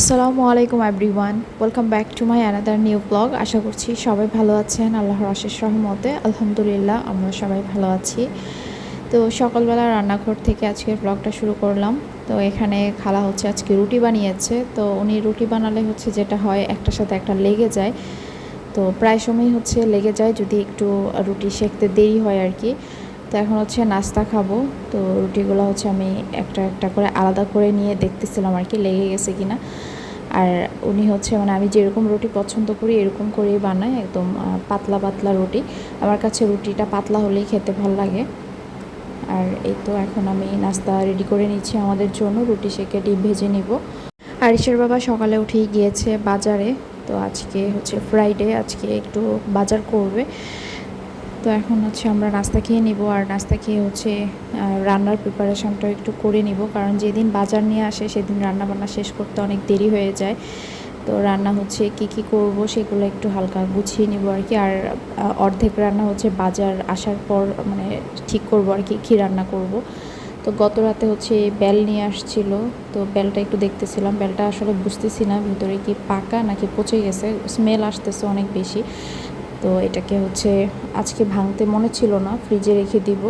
আসসালামু আলাইকুম everyone welcome back to my another new blog আশা করছি সবাই ভালো আছেন। আল্লাহর আশেষ রহমতে। আলহামদুলিল্লাহ, আমরা সবাই ভালো আছি। তো সকালবেলা রান্নাঘর থেকে আজকের ব্লগটা শুরু করলাম। তো এখানে খালা হচ্ছে আজকে রুটি বানিয়েছে। তো উনি রুটি বানালে হচ্ছে যেটা হয়, একটার সাথে একটা লেগে যায়। তো প্রায় সময় হচ্ছে লেগে যায়, যদি একটু রুটি সেঁকতে দেরি হয় আর কি। তো এখন হচ্ছে নাস্তা খাব। তো রুটিগুলো হচ্ছে আমি একটা একটা করে আলাদা করে নিয়ে দেখতেছিলাম আর কি, লেগে গেছে কিনা। আর উনি হচ্ছে মানে আমি যেরকম রুটি পছন্দ করি এরকম করেই বানাই একদম পাতলা পাতলা রুটি। আমার কাছে রুটিটা পাতলা হলেই খেতে ভালো লাগে। আর এই তো এখন আমি নাস্তা রেডি করে নিচ্ছি আমাদের জন্য, রুটি সেকে ডিম ভেজে নিব। আরিসের বাবা সকালে উঠেই গিয়েছে বাজারে, তো আজকে হচ্ছে ফ্রাইডে আজকে একটু বাজার করবে। তো এখন হচ্ছে আমরা নাস্তা খেয়ে নিব আর নাস্তা খেয়ে হচ্ছে রান্নার প্রিপারেশনটা একটু করে নিব। কারণ যেদিন বাজার নিয়ে আসে সেদিন রান্না বান্না শেষ করতে অনেক দেরি হয়ে যায়। তো রান্না হচ্ছে কি কি করব সেগুলো একটু হালকা গুছিয়ে নিব আর কি। আর অর্ধেক রান্না হচ্ছে বাজার আসার পর মানে ঠিক করব আর কি, কী রান্না করব। তো গত রাতে হচ্ছে বেল নিয়ে আসছিল, তো বেলটা একটু দেখতেছিলাম। বেলটা আসলে বুঝতেছি না ভিতরে কি পাকা নাকি পচে গেছে স্মেল আসতেছে অনেক বেশি। তো এটাকে হচ্ছে আজকে ভাঙতে মনে ছিল না, ফ্রিজে রেখে দিব।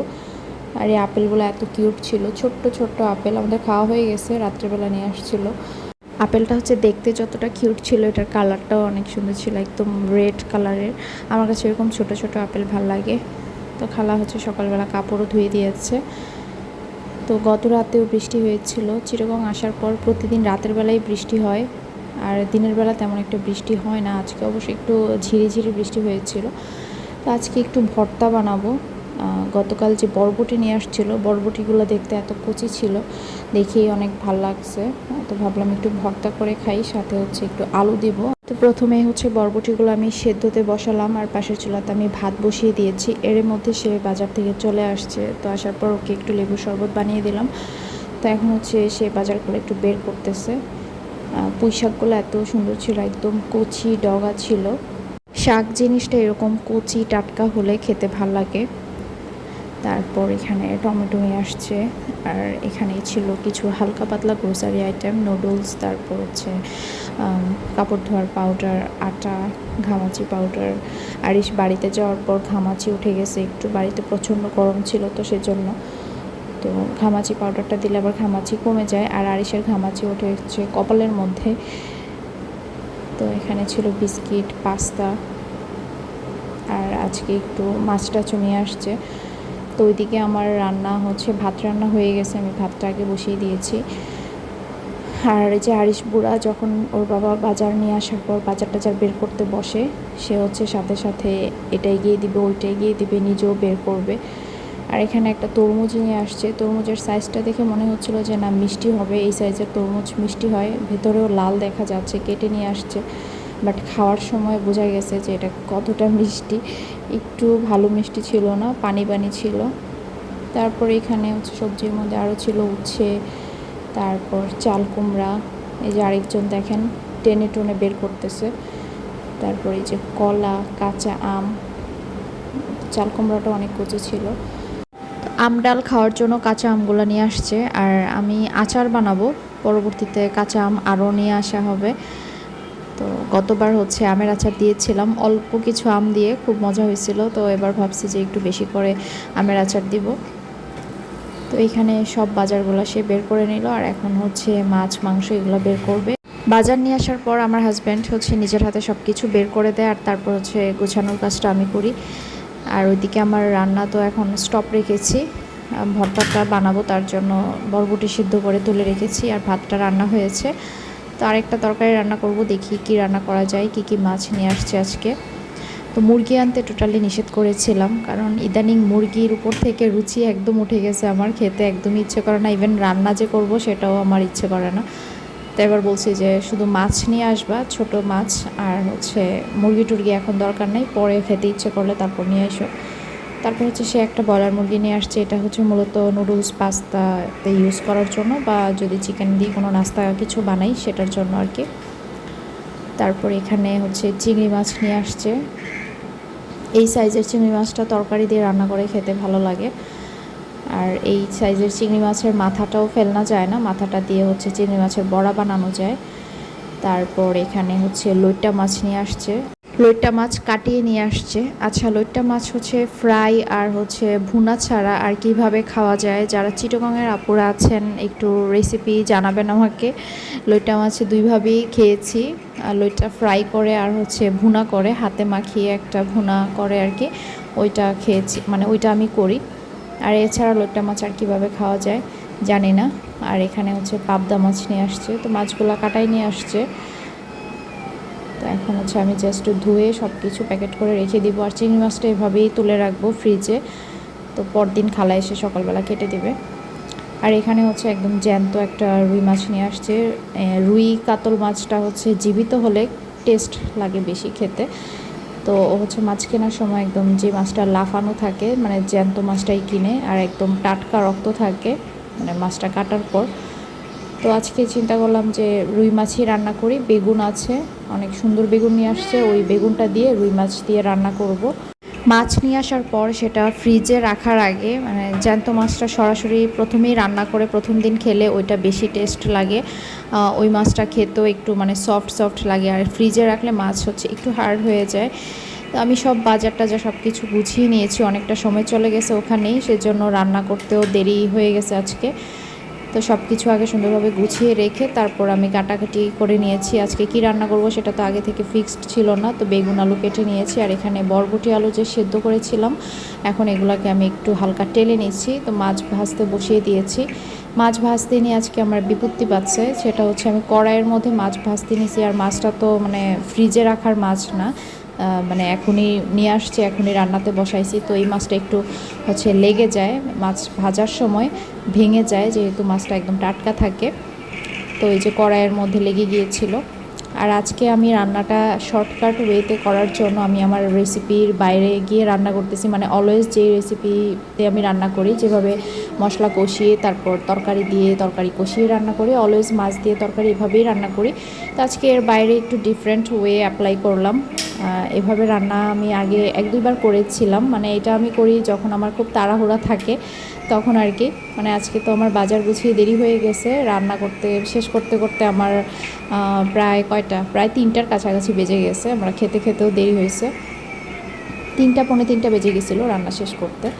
আর এই আপেলগুলো এত কিউট ছিল, ছোট্ট ছোট্ট আপেল, আমাদের খাওয়া হয়ে গেছে, রাত্রেবেলা নিয়ে আসছিল। আপেলটা হচ্ছে দেখতে যতটা কিউট ছিল, এটার কালারটাও অনেক সুন্দর ছিল, একদম রেড কালারের। আমার কাছে এরকম ছোট ছোট আপেল ভালো লাগে। তো খালা হচ্ছে সকালবেলা কাপড়ও ধুয়ে দিয়েছে। তো গত রাতেও বৃষ্টি হয়েছিল, চিরগং আসার পর প্রতিদিন রাতের বেলায় বৃষ্টি হয়। আর দিনের বেলা তেমন একটা বৃষ্টি হয় না। আজকে অবশ্য একটু ঝিরি ঝিরি বৃষ্টি হয়েছিল। তো আজকে একটু ভর্তা বানাবো। গতকাল যে বরবটি নিয়ে আসছিল, বরবটিগুলো দেখতে এত কচি ছিল দেখেই অনেক ভালো লাগছে। তো ভাবলাম একটু ভর্তা করে খাই, সাথে হচ্ছে একটু আলু দিব। তো প্রথমে হচ্ছে বরবটিগুলো আমি সেদ্ধতে বসালাম, আর পাশের চুলাতে আমি ভাত বসিয়ে দিয়েছি। এর মধ্যে সে বাজার থেকে চলে আসছে। তো আসার পর ওকে একটু লেবু শরবত বানিয়ে দিলাম। তো এখন হচ্ছে সে বাজারগুলো একটু বের করতেছে। আহ, পুঁই শাকগুলো এত সুন্দর ছিল একদম কচি ডগা ছিল। শাক জিনিসটা এরকম কচি টাটকা হলে খেতে ভালো লাগে। তারপর এখানে টমেটো নিয়ে আসছে আর এখানে ছিল কিছু হালকা পাতলা গ্রোসারি আইটেম নুডলস তারপর হচ্ছে কাপড় ধোয়ার পাউডার আটা ঘামাচি পাউডার আরিশ বাড়িতে যাওয়ার পর ঘামাচি উঠে গেছে একটু বাড়িতে প্রচণ্ড গরম ছিল তো সেজন্য। তো ঘামাচি পাউডারটা দিলে আবার ঘামাচি কমে যায়। আর আরিশের ঘামাচি ওঠে হচ্ছে কপালের মধ্যে। তো এখানে ছিল বিস্কিট, পাস্তা। আর আজকে একটু মাছটা নিয়ে আসছে। তো ওইদিকে আমার রান্না হচ্ছে, ভাত রান্না হয়ে গেছে, আমি ভাতটা আগে বসিয়ে দিয়েছি। আর যে আরিশ বুড়া যখন ওর বাবা বাজার নিয়ে আসার পর বাজার টাজার বের করতে বসে, সে হচ্ছে সাথে সাথে এটাই গিয়ে দিবে, ওইটাই গিয়ে দিবে, নিজেও বের করবে। আর এখানে একটা তরমুজ নিয়ে আসছে। তরমুজের সাইজটা দেখে মনে হচ্ছিল যে, না, মিষ্টি হবে। এই সাইজের তরমুজ মিষ্টি হয়। ভেতরেও লাল দেখা যাচ্ছে, কেটে নিয়ে আসছে। বাট খাওয়ার সময় বোঝা গেছে যে, এটা কতটা মিষ্টি। একটু ভালো মিষ্টি ছিল না, পানি পানি ছিল। তারপর এখানে হচ্ছে সবজির মধ্যে আরও ছিল উচ্ছে, তারপর চাল কুমড়া। এই যে আরেকজন দেখেন, টেনে টুনে বের করতেছে। তারপর এই যে কলা, কাঁচা আম। চাল কুমড়াটা অনেক কচি ছিল। তো আম ডাল খাওয়ার জন্য কাঁচা আমগুলো নিয়ে আসছে, আর আমি আচার বানাবো। পরবর্তীতে কাঁচা আম আরও নিয়ে আসা হবে। তো গতবার হচ্ছে আমের আচার দিয়েছিলাম, অল্প কিছু আম দিয়ে খুব মজা হয়েছিল, তো এবার ভাবছি যে একটু বেশি করে আমের আচার দিব। তো এখানে সব বাজারগুলো সে বের করে নিল, আর এখন হচ্ছে মাছ, মাংস এগুলো বের করবে। বাজার নিয়ে আসার পর আমার হাজব্যান্ড হচ্ছে নিজের হাতে সব কিছু বের করে দেয়, আর তারপর হচ্ছে গোছানোর কাজটা আমি করি। আর ওইদিকে আমার রান্না তো এখন স্টপ রেখেছি। ভর্তাটা বানাবো, তার জন্য বরবটি সিদ্ধ করে তুলে রেখেছি আর ভাতটা রান্না হয়েছে। তো আরেকটা তরকারি রান্না করব, দেখি কি রান্না করা যায়, কি কি মাছ নিয়ে আসছে আজকে। তো মুরগি আনতে টোটালি নিষেধ করেছিলাম, কারণ ইদানিং মুরগির উপর থেকে রুচি একদম উঠে গেছে আমার, খেতে একদমই ইচ্ছে করে না। ইভেন রান্না যে করব সেটাও আমার ইচ্ছে করে না। তো এবার বলছি যে শুধু মাছ নিয়ে আসবা, ছোট মাছ, আর হচ্ছে মুরগি টুরগি এখন দরকার নেই, পরে খেতে ইচ্ছে করলে তারপর নিয়ে এসো তারপর হচ্ছে সে একটা ব্রয়লার মুরগি নিয়ে আসছে, এটা হচ্ছে মূলত নুডলস পাস্তাতে ইউজ করার জন্য বা যদি চিকেন দিয়ে কোনো নাস্তা কিছু বানাই সেটার জন্য আর কি। তারপর এখানে হচ্ছে চিংড়ি মাছ নিয়ে আসছে। এই সাইজের চিংড়ি মাছটা তরকারি দিয়ে রান্না করে খেতে ভালো লাগে। আর এই সাইজের চিংড়ি মাছের মাথাটাও ফেলনা যায় না, মাথাটা দিয়ে হচ্ছে চিংড়ি মাছের বড়া বানানো যায়। তারপর এখানে হচ্ছে লইট্টা মাছ নিয়ে আসছে। লইট্টা মাছ কাটিয়ে নিয়ে আসছে। আচ্ছা লইট্টা মাছ হচ্ছে ফ্রাই আর হচ্ছে ভুনা ছাড়া আর কীভাবে খাওয়া যায়? যারা চিটগংয়ের আপুরা আছেন, একটু রেসিপি জানাবেন আমাকে। লইট্টা মাছ দুইভাবেই খেয়েছি। আর লইট্টা ফ্রাই করে আর হচ্ছে ভুনা করে, হাতে মাখিয়ে একটা ভুনা করে আর কি, ওইটা খেয়েছি মানে ওইটা আমি করি। আর এছাড়া লইট্টা মাছ আর কীভাবে খাওয়া যায় জানি না। আর এখানে হচ্ছে পাবদা মাছ নিয়ে আসছে, তো মাছগুলো কাটাই নিয়ে আসছে। তো এখন হচ্ছে আমি জাস্ট ধুয়ে সব কিছু প্যাকেট করে রেখে দিব। আর চিংড়ি মাছটা এভাবেই তুলে রাখব ফ্রিজে তো পরদিন খালা এসে সকালবেলা কেটে দেবে। আর এখানে হচ্ছে একদম জ্যান্ত একটা রুই মাছ নিয়ে আসছে। রুই কাতল মাছটা হচ্ছে জীবিত হলে টেস্ট লাগে বেশি খেতে। তো হচ্ছে মাছ কেনার সময় একদম যে মাছটা লাফানো থাকে মানে জ্যান্ত মাছটাই কিনে, আর একদম টাটকা রক্ত থাকে মানে মাছটা কাটার পর তো আজকে চিন্তা করলাম যে রুই মাছই রান্না করি, বেগুন আছে, অনেক সুন্দর বেগুন নিয়ে আসছে, ওই বেগুনটা দিয়ে রুই মাছ দিয়ে রান্না করব। মাছ নিয়ে আসার পর সেটা ফ্রিজে রাখার আগে মানে জ্যান্ত মাছটা সরাসরি প্রথমেই রান্না করে প্রথম দিন খেলে ওইটা বেশি টেস্ট লাগে। ওই মাছটা খেতেও একটু মানে সফট সফট লাগে। আর ফ্রিজে রাখলে মাছ হচ্ছে একটু হার্ড হয়ে যায়। তো আমি সব বাজার টাজার সব কিছু গুছিয়ে নিয়েছি। অনেকটা সময় চলে গেছে ওখানেই, সেজন্য রান্না করতেও দেরি হয়ে গেছে আজকে। তো সব কিছু আগে সুন্দরভাবে গুছিয়ে রেখে তারপর আমি কাটাকাটি করে নিয়েছি। আজকে কি রান্না করব সেটা তো আগে থেকে ফিক্সড ছিল না, তো বেগুন আলু কেটে নিয়েছি আর এখানে বরবটি আলু যে সেদ্ধ করেছিলাম, এখন এগুলোকে আমি একটু হালকা টেলে নিচ্ছি। তো মাছ ভাজতে বসিয়ে দিয়েছি। মাছ ভাজতে নিয়ে আজকে আমার বিপত্তি পাচ্ছে সেটা হচ্ছে আমি কড়াইয়ের মধ্যে মাছ ভাজতে নিয়েছি আর মাছটা তো মানে ফ্রিজে রাখার মাছ না। মানে এখনই নিয়ে আসছে, এখনই রান্নাতে বসাইছি। তো এই মাছটা একটু হচ্ছে লেগে যায়, মাছ ভাজার সময় ভেঙে যায়, যেহেতু মাছটা একদম টাটকা থাকে। তো এই যে কড়াইয়ের মধ্যে লেগে গিয়েছিল। আর আজকে আমি রান্নাটা শর্টকাট ওয়েতে করার জন্য আমি আমার রেসিপির বাইরে গিয়ে রান্না করতেছি। মানে অলওয়েজ যে রেসিপিতে আমি রান্না করি, যেভাবে মশলা কষিয়ে, তারপর তরকারি দিয়ে তরকারি কষিয়ে রান্না করি অলওয়েজ মাছ দিয়ে তরকারি এভাবেই রান্না করি। তো আজকে এর বাইরে একটু ডিফারেন্ট ওয়ে অ্যাপ্লাই করলাম। এভাবে রান্না আমি আগে এক দুইবার করেছিলাম। মানে এটা আমি করি যখন আমার খুব তাড়াহুড়া থাকে, তখন আর কি। মানে আজকে তো আমার বাজার গুছিয়ে দেরি হয়ে গেছে। রান্না করতে, শেষ করতে করতে আমার প্রায় কয়টা প্রায় তিনটার কাছাকাছি বেজে গেছে, আমরা খেতে খেতেও দেরি হয়েছে। তিনটা, পৌনে তিনটা বেজে গেছিল রান্না শেষ করতে।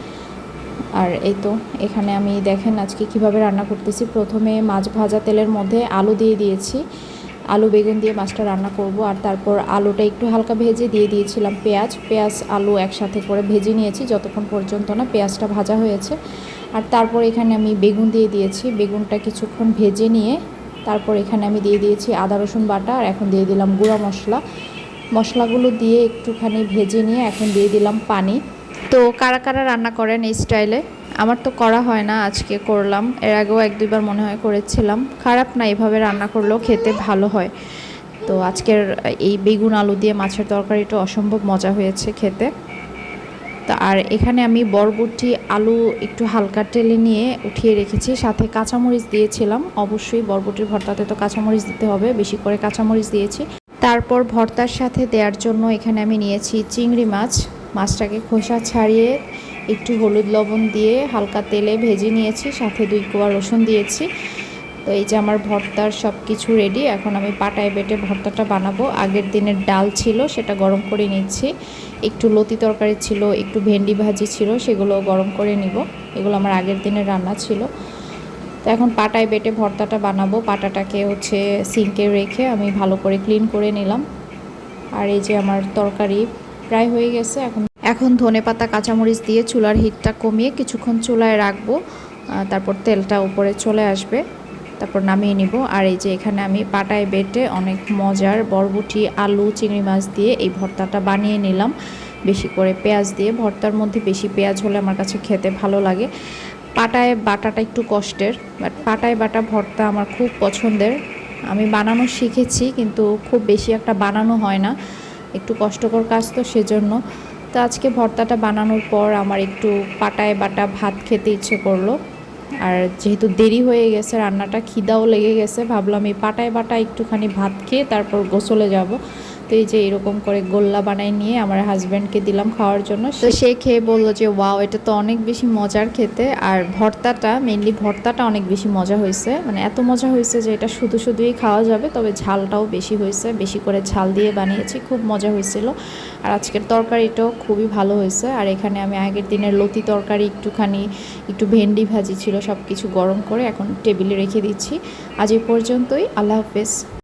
আর এই তো, এখানে আমি দেখেন আজকে কীভাবে রান্না করতেছি। প্রথমে মাছ ভাজা তেলের মধ্যে আলু দিয়ে দিয়েছি। আলু, বেগুন দিয়ে মাছটা রান্না করব, আর তারপর আলুটা একটু হালকা ভেজে দিয়ে দিয়েছিলাম পেঁয়াজ। পেঁয়াজ, আলু একসাথে করে ভেজে নিয়েছি, যতক্ষণ পর্যন্ত না পেঁয়াজটা ভাজা হয়েছে। আর তারপর এখানে আমি বেগুন দিয়ে দিয়েছি। বেগুনটা কিছুক্ষণ ভেজে নিয়ে তারপর এখানে আমি দিয়ে দিয়েছি আদা, রসুন বাটা, আর এখন দিয়ে দিলাম গুঁড়া মশলা। মশলাগুলো দিয়ে একটুখানি ভেজে নিয়ে এখন দিয়ে দিলাম পানি। তো কারা কারা রান্না করেন এই স্টাইলে? আমার তো করা হয় না, আজকে করলাম। এর আগেও এক দুইবার মনে হয় করেছিলাম। খারাপ না, এভাবে রান্না করলেও খেতে ভালো হয়। তো আজকের এই বেগুন আলু দিয়ে মাছের তরকারিটা অসম্ভব মজা হয়েছে খেতে। তা আর এখানে আমি বরবটি আলু একটু হালকা টেলে নিয়ে উঠিয়ে রেখেছি। সাথে কাঁচামরিচ দিয়েছিলাম। অবশ্যই বরবটির ভর্তাতে তো কাঁচামরিচ দিতে হবে, বেশি করে কাঁচামরিচ দিয়েছি। তারপর ভর্তার সাথে দেওয়ার জন্য এখানে আমি নিয়েছি চিংড়ি মাছ। মাছটাকে খোসা ছাড়িয়ে একটু হলুদ লবণ দিয়ে হালকা তেলে ভেজে নিয়েছি। সাথে দুই কোয়া রসুন দিয়েছি। তো এই যে আমার ভর্তার সব কিছু রেডি এখন আমি পাটায় বেটে ভর্তাটা বানাবো। আগের দিনের ডাল ছিল, সেটা গরম করে নিচ্ছি। একটু লতি তরকারি ছিল, একটু ভেন্ডি ভাজি ছিল, সেগুলো গরম করে নিব। এগুলো আমার আগের দিনের রান্না ছিল। তো এখন পাটায় বেটে ভর্তাটা বানাবো। পাটাটাকে হচ্ছে সিঙ্কে রেখে আমি ভালো করে ক্লিন করে নিলাম। আর এই যে আমার তরকারি প্রায় হয়ে গেছে। এখন এখন ধনে পাতা, কাঁচামরিচ দিয়ে চুলার হিটটা কমিয়ে কিছুক্ষণ চুলায় রাখব। তারপর তেলটা উপরে চলে আসবে। তারপর নামিয়ে নিব। আর এই যে এখানে আমি পাটায় বেটে অনেক মজার বরবটি, আলু, চিংড়ি মাছ দিয়ে এই ভর্তাটা বানিয়ে নিলাম। বেশি করে পেঁয়াজ দিয়ে। ভর্তার মধ্যে বেশি পেঁয়াজ হলে আমার কাছে খেতে ভালো লাগে। পাটায় বাটাটা একটু কষ্টের বাট পাটায় বাটা ভর্তা আমার খুব পছন্দের। আমি বানানো শিখেছি, কিন্তু খুব বেশি একটা বানানো হয় না। একটু কষ্টকর কাজ তো সেজন্য। তো আজকে ভর্তাটা বানানোর পর আমার একটু পাটায় বাটা ভাত খেতে ইচ্ছে করল। আর যেহেতু দেরি হয়ে গেছে, রান্নাটা খিদাও লেগে গেছে, ভাবলাম এই পাটায় বাটা একটুখানি ভাত খেয়ে তারপর গোসলে যাব। তো এই যে এরকম করে গোল্লা বানাই নিয়ে আমার হাজব্যান্ডকে দিলাম খাওয়ার জন্য তো সে খেয়ে বলল যে ওয়াও এটা তো অনেক বেশি মজার খেতে। আর ভর্তাটা মেনলি ভর্তাটা অনেক বেশি মজা হয়েছে। মানে এত মজা হয়েছে যে এটা শুধু শুধুই খাওয়া যাবে তবে ঝালটাও বেশি হয়েছে। বেশি করে ঝাল দিয়ে বানিয়েছি খুব মজা হয়েছিল। আর আজকের তরকারিটাও খুবই ভালো হয়েছে। আর এখানে আমি আগের দিনের লতি তরকারি একটুখানি একটু ভেন্ডি ভাজি ছিল সব কিছু গরম করে এখন টেবিলে রেখে দিচ্ছি। আজ এই পর্যন্তই আল্লাহ হাফেজ।